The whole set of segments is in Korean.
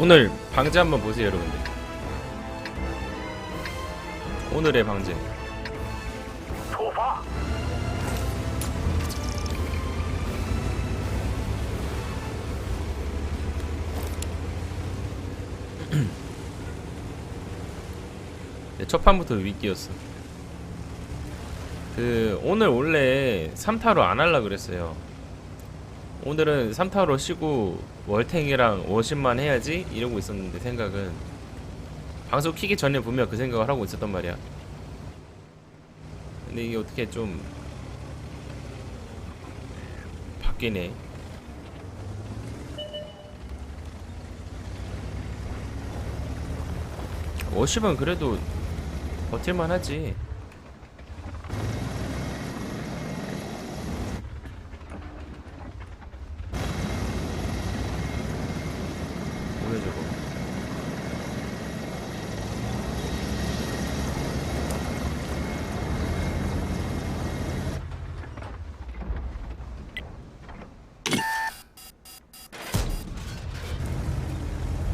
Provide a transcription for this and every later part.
오늘 방제 한번 보세요 여러분들. 오늘의 방제！ 네, 첫 판부터 위기였어. 그 오늘 원래 3타로 안 할라 그랬어요 오늘은 3타로 쉬고 월탱이랑 워십만 해야지 이러고 있었는데 생각은 방송 키기 전에 보면 그 생각을 하고 있었단 말이야. 근데 이게 어떻게 좀 바뀌네. 워십은 그래도 버틸만 하지 뭐야 저거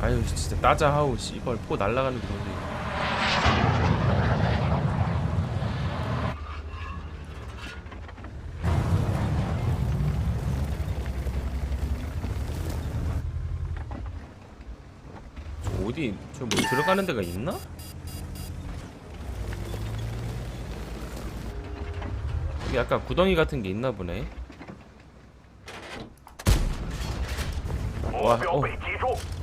아유 진짜 따자 하우 씨발 포 날라가는 게 뭔데 저 어디 저 뭐 들어가는 데가 있나? 여기 약간 구덩이 같은 게 있나 보네. 目标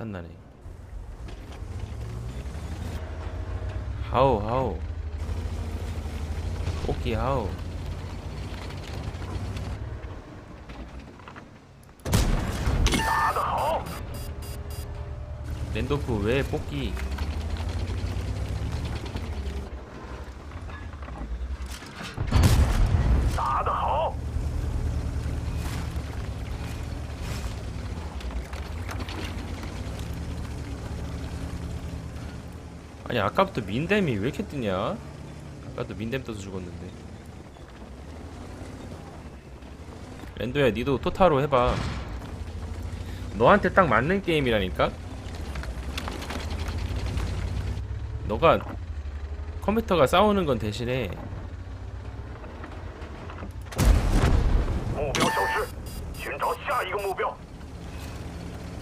핫한나네 하우 하우 뽑기 하우 랜도프 왜 뽑기 아니 아까부터 민댐이 왜 이렇게 뜨냐? 아까도 민댐 떠서 죽었는데. 랜도야 니도 토탈로 해봐. 너한테 딱 맞는 게임이라니까? 너가 컴퓨터가 싸우는 건 대신에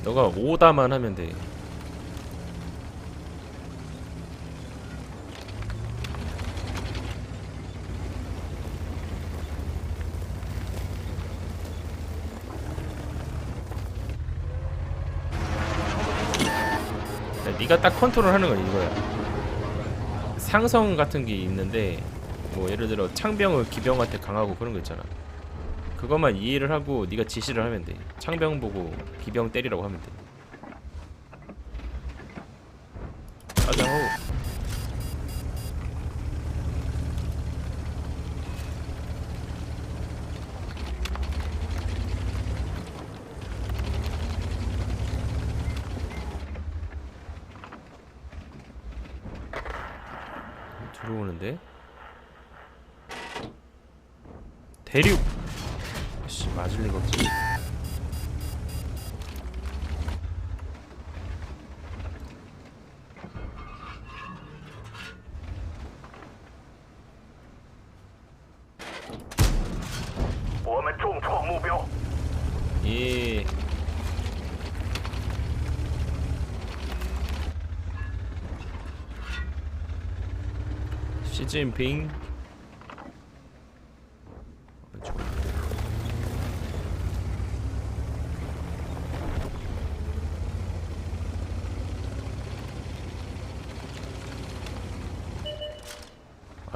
너가 오다만 하면 돼. 네가 딱 컨트롤하는 건 이거야. 상성 같은 게 있는데 뭐 예를 들어 창병을 기병한테 강하고 그런 거 있잖아. 그것만 이해를 하고 네가 지시를 하면 돼. 창병 보고 기병 때리라고 하면 돼. 가자 호. 들어오는데 대륙. 씨 맞을 리가 없지. 예. 시진핑.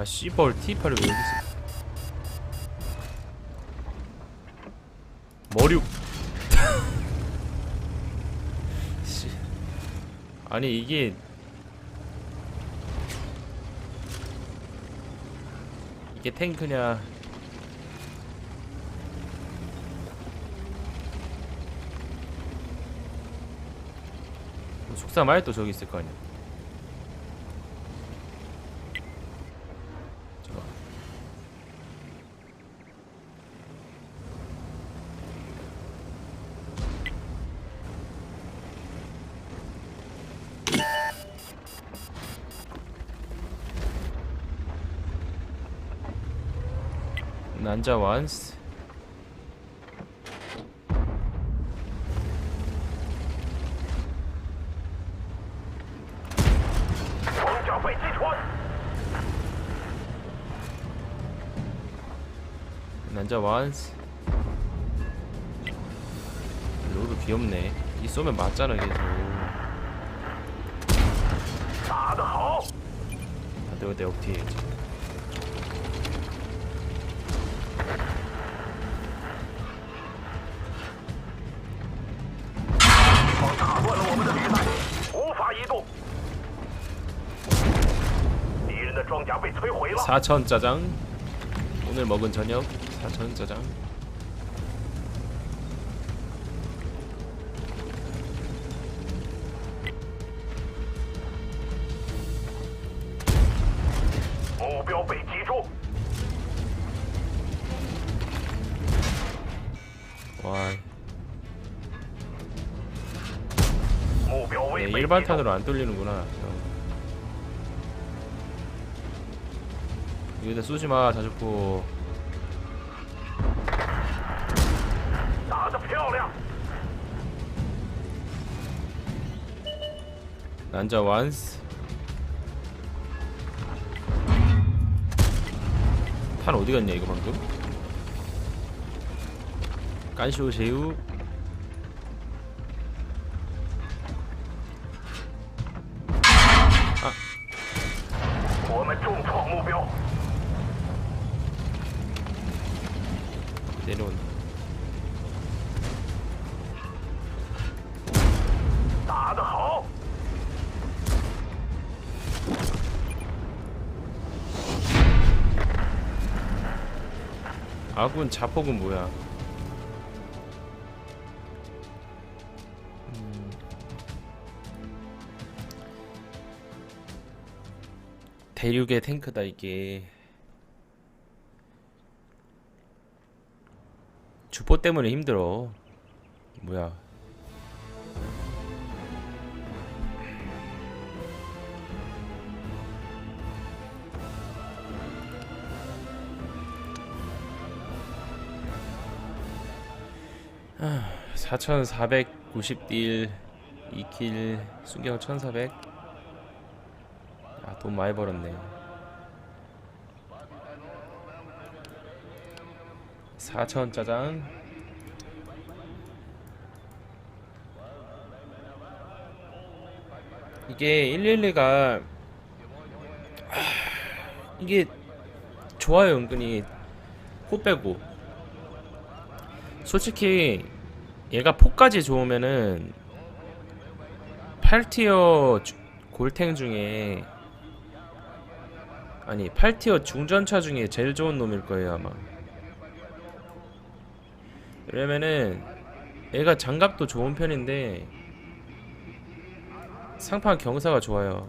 아 씨벌 T8이 왜 여기 있어 뭐 어륙 씨. 아니 이게 이게 탱크냐 숙사 말또 저기 있을 거 아니야 잠깐 난자 완스 난자 완스 로드 귀엽네. 이 쏘면 맞잖아 계속. 아, 네, 네, 옥티? 어, 사천 짜장. 오늘 먹은 저녁 사천 짜장. 네, 네, 일반탄으로 안 뚫리는구나. 어. 이거 내 쏘지마 자주포 난자 완스 탄 어디갔냐 이거 방금? 깐쇼 제우. 내려온 아군 자폭은 뭐야 대륙의 탱크다 이게. 주포 때문에 힘들어. 뭐야. 아, 4,490딜 2킬 순경 1,400 아, 돈 많이 벌었네. 4,000 짜장 이게 112가 이게 좋아요 은근히. 코 빼고. 솔직히 얘가 폭까지 좋으면은 8티어 주- 골탱 중에 아니 8티어 중전차 중에 제일 좋은 놈일 거예요 아마. 왜냐면은 얘가 장갑도 좋은 편인데 상판 경사가 좋아요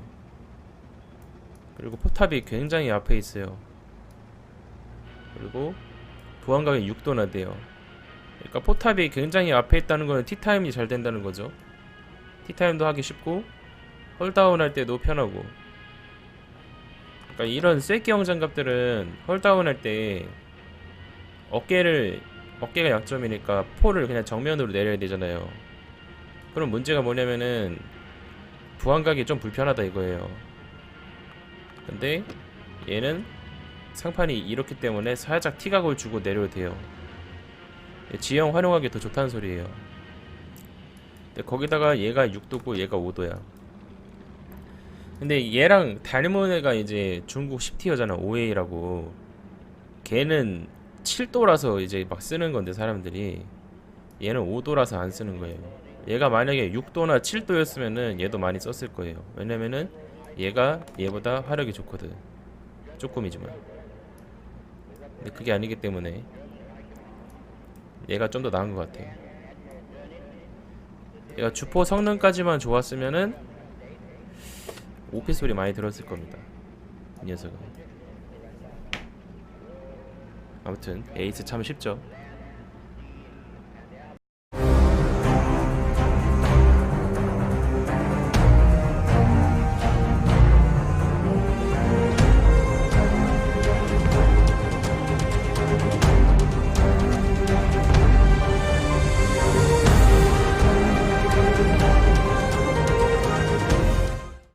그리고 포탑이 굉장히 앞에 있어요 그리고 보안각이 6도나 돼요 그러니까 포탑이 굉장히 앞에 있다는 거는 티타임이 잘 된다는 거죠. 티타임도 하기 쉽고 홀다운 할 때도 편하고. 그러니까 이런 쐐기형 장갑들은 홀다운 할 때 어깨를 어깨가 약점이니까 포를 그냥 정면으로 내려야 되잖아요. 그럼 문제가 뭐냐면은 부안각이 좀 불편하다 이거예요. 근데 얘는 상판이 이렇기 때문에 살짝 티각을 주고 내려도 돼요. 지형 활용하기 더 좋다는 소리예요. 근데 거기다가 얘가 6도고 얘가 5도야. 근데 얘랑 닮은 애가 이제 중국 10티어잖아. 5A라고. 걔는 7도라서 이제 막 쓰는 건데 사람들이 얘는 5도라서 안 쓰는 거예요. 얘가 만약에 6도나 7도였으면은 얘도 많이 썼을 거예요. 왜냐면은 얘가 얘보다 화력이 좋거든. 조금이지만. 근데 그게 아니기 때문에 얘가 좀 더 나은 것 같아요. 얘가 주포 성능까지만 좋았으면은 오피 소리 많이 들었을 겁니다. 이 녀석은. 아무튼 에이스 참 쉽죠.